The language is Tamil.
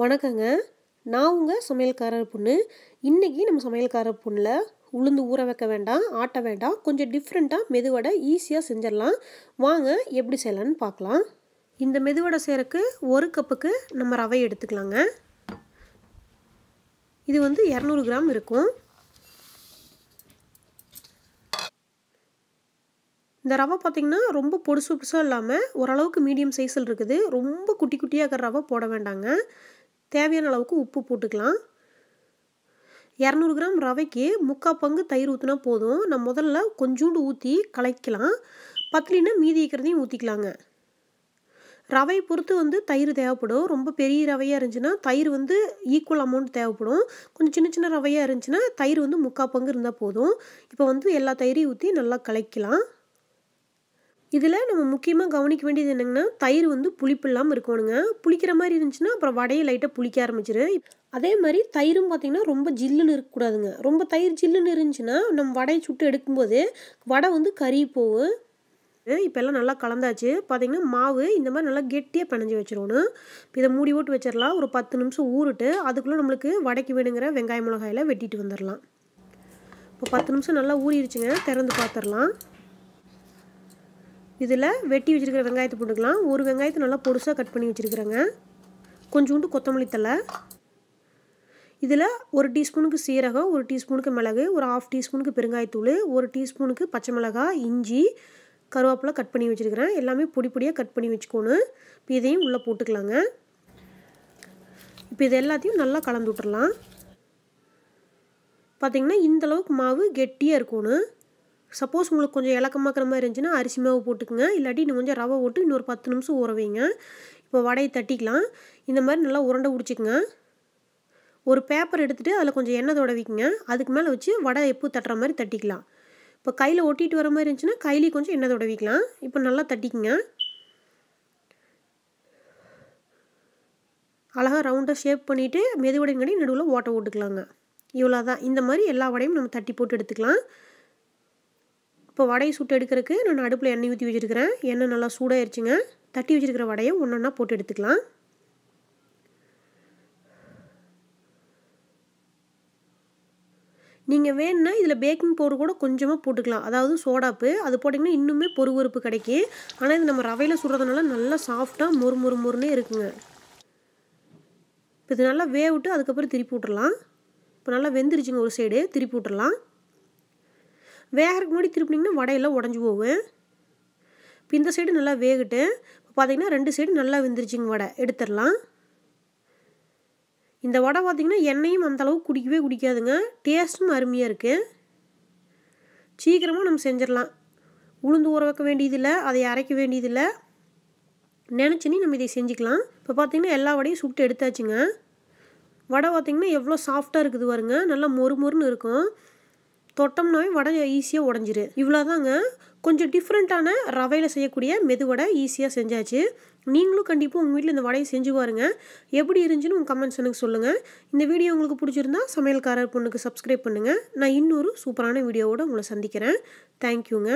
வணக்கங்க. நான் உங்கள் சமையல்காரர் பொண்ணு. இன்றைக்கி நம்ம சமையல்காரர் பொண்ணில் உளுந்து ஊற வைக்க வேண்டாம் ஆட்ட வேண்டாம் கொஞ்சம் டிஃப்ரெண்ட்டாக மெதுவடை ஈஸியாக செஞ்சிடலாம். வாங்க எப்படி செய்யலான்னு பார்க்கலாம். இந்த மெதுவடை செய்கிறக்கு ஒரு கப்புக்கு நம்ம ரவை எடுத்துக்கலாங்க. இது வந்து இரநூறு கிராம் இருக்கும். இந்த ரவை பார்த்திங்கன்னா ரொம்ப பொடுசு புதுசாக இல்லாமல் ஓரளவுக்கு மீடியம் சைஸில் இருக்குது. ரொம்ப குட்டி குட்டியாக இருக்கிற ரவை போட வேண்டாங்க. தேவையான அளவுக்கு உப்பு போட்டுக்கலாம். இரநூறு கிராம் ரவைக்கு முக்கால் பங்கு தயிர் ஊற்றினா போதும். நான் முதல்ல கொஞ்சோண்டு ஊற்றி கலக்கலாம். பத்தலினா மீதி இருக்கிறதையும் ஊற்றிக்கலாங்க ரவை பொறுத்து வந்து தயிர் தேவைப்படும். ரொம்ப பெரிய ரவையாக இருந்துச்சுன்னா தயிர் வந்து ஈக்குவல் அமௌண்ட் தேவைப்படும். கொஞ்சம் சின்ன சின்ன ரவையாக இருந்துச்சுன்னா தயிர் வந்து முக்கால் பங்கு இருந்தால் போதும். இப்போ வந்து எல்லா தயிரையும் ஊற்றி நல்லா கலக்கலாம். இதில் நம்ம முக்கியமாக கவனிக்க வேண்டியது என்னங்கன்னா தயிர் வந்து புளிப்பு இல்லாமல் இருக்கணுங்க. புளிக்கிற மாதிரி இருந்துச்சுன்னா அப்புறம் வடையை லைட்டாக புளிக்க ஆரம்பிச்சிரு. அதே மாதிரி தயிரும் பார்த்திங்கன்னா ரொம்ப ஜில்லுன்னு இருக்கக்கூடாதுங்க. ரொம்ப தயிர் ஜில்லுன்னு இருந்துச்சுன்னா நம்ம வடையை சுட்டு எடுக்கும்போது வடை வந்து கறி போகும் இப்போல்லாம் நல்லா கலந்தாச்சு. பார்த்திங்கன்னா மாவு இந்த மாதிரி நல்லா கெட்டியாக பிணைஞ்சி வச்சிடணும் இப்போ இதை மூடி போட்டு வச்சிடலாம் ஒரு பத்து நிமிஷம் ஊறிட்டு அதுக்குள்ளே நம்மளுக்கு வடைக்கு வேணுங்கிற வெங்காய மிளகாயில் வெட்டிட்டு வந்துடலாம் இப்போ பத்து நிமிஷம் நல்லா ஊறிடுச்சுங்க திறந்து பார்த்துடலாம் இதில் வெட்டி வச்சுருக்கிற வெங்காயத்தை போட்டுக்கலாம். ஒரு வெங்காயத்தை நல்லா பொருசாக கட் பண்ணி வச்சுருக்குறேங்க. கொஞ்சோண்டு கொத்தமல்லி தலை இதில் ஒரு டீஸ்பூனுக்கு சீரகம் ஒரு டீஸ்பூனுக்கு மிளகு ஒரு ஆஃப் டீஸ்பூனுக்கு பெருங்காயத்தூள் ஒரு டீஸ்பூனுக்கு பச்சை மிளகாய் இஞ்சி கருவேப்பிலை கட் பண்ணி வச்சுருக்கிறேன். எல்லாமே பொடி பொடியாக கட் பண்ணி வச்சுக்கோணும். இப்போ இதையும் உள்ளே போட்டுக்கலாங்க. இப்போ இது எல்லாத்தையும் நல்லா கலந்து விட்டுறலாம். பார்த்திங்கன்னா இந்தளவுக்கு மாவு கெட்டியாக இருக்கணும். சப்போஸ் உங்களுக்கு கொஞ்சம் இலக்கமாக்கிற மாதிரி இருந்துச்சுன்னா அரிசி மாவு போட்டுக்குங்க. இல்லாட்டி இன்னும் கொஞ்சம் ரவை போட்டு இன்னொரு பத்து நிமிஷம் ஊற வைங்க. இப்போ வடையை தட்டிக்கலாம். இந்த மாதிரி நல்லா உருண்டை பிடிச்சிக்குங்க. ஒரு பேப்பர் எடுத்துகிட்டு அதில் கொஞ்சம் எண்ணெய் தடவிக்குங்க. அதுக்கு மேலே வச்சு வடை எப்போ தட்டுற மாதிரி தட்டிக்கலாம். இப்போ கையில் ஒட்டிட்டு வர மாதிரி இருந்துச்சுன்னா கையிலேயே கொஞ்சம் எண்ணெய் தடவிக்கலாம். இப்போ நல்லா தட்டிக்குங்க. அழகாக ரவுண்டாக ஷேப் பண்ணிவிட்டு மெதுவடைங்கடி நடுவில் ஓட்டை ஓட்டுக்கலாங்க இவ்வளோ தான் இந்த மாதிரி எல்லா வடையும் நம்ம தட்டி போட்டு எடுத்துக்கலாம். இப்போ வடையை சுட்டு எடுக்கிறதுக்கு நான் அடுப்பில் எண்ணெய் ஊற்றி வச்சுருக்கிறேன். எண்ணெய் நல்லா சூடாயிருச்சுங்க. தட்டி வச்சுருக்கிற வடையை ஒன்று ஒன்றா போட்டு எடுத்துக்கலாம். நீங்கள் வேணுன்னா இதில் பேக்கிங் பவுடர் கூட கொஞ்சமாக போட்டுக்கலாம். அதாவது சோடாப்பு. அது போட்டிங்கன்னா இன்னுமே பொறுவறுப்பு கிடைக்கும். ஆனால் இது நம்ம ரவையில் சுடுறதுனால நல்லா சாஃப்டாக மொறு மொறு மொறுனே இருக்குங்க. இப்போ இது நல்லா வேவிட்டு அதுக்கப்புறம் திருப்பி விட்றலாம் இப்போ நல்லா வெந்துருச்சுங்க ஒரு சைடு திருப்பி விட்றலாம் வேகிறதுக்கு முன்னாடி திருப்பினீங்கன்னா வடையெல்லாம் உடஞ்சி போகும் இப்போ இந்த சைடு நல்லா வேகட்டு. இப்போ பார்த்தீங்கன்னா ரெண்டு சைடு நல்லா வெந்துருச்சுங்க வடை. எடுத்துடலாம். இந்த வடை பார்த்திங்கன்னா எண்ணெயும் அந்தளவு குடிக்கவே குடிக்காதுங்க. டேஸ்ட்டும் அருமையாக இருக்குது சீக்கிரமாக நம்ம செஞ்சிடலாம். உளுந்து ஊற வைக்க வேண்டியதில்லை அதை அரைக்க வேண்டியதில்லை. நினச்சினி நம்ம இதை செஞ்சுக்கலாம். இப்போ பார்த்திங்கன்னா எல்லா வடையும் சுட்டு எடுத்தாச்சுங்க. வடை பார்த்திங்கன்னா எவ்வளோ சாஃப்டாக இருக்குது பாருங்க. நல்லா மொறு மொறுன்னு இருக்கும். தொட்டோம்னாவே வடை ஈஸியாக உடஞ்சிரு. இவ்வளோதாங்க கொஞ்சம் டிஃப்ரெண்ட்டான ரவையில் செய்யக்கூடிய மெதுவடை ஈஸியாக செஞ்சாச்சு. நீங்களும் கண்டிப்பாக உங்கள் வீட்டில் இந்த வடையை செஞ்சு பாருங்கள் எப்படி இருந்துச்சுன்னு உங்கள் கமெண்ட்ஸ் எனக்கு சொல்லுங்கள் இந்த வீடியோ உங்களுக்கு பிடிச்சிருந்தா சமையல்காரர் பொண்ணுக்கு சப்ஸ்கிரைப் பண்ணுங்கள் நான் இன்னொரு சூப்பரான வீடியோவோட உங்களை சந்திக்கிறேன். தேங்க்யூங்க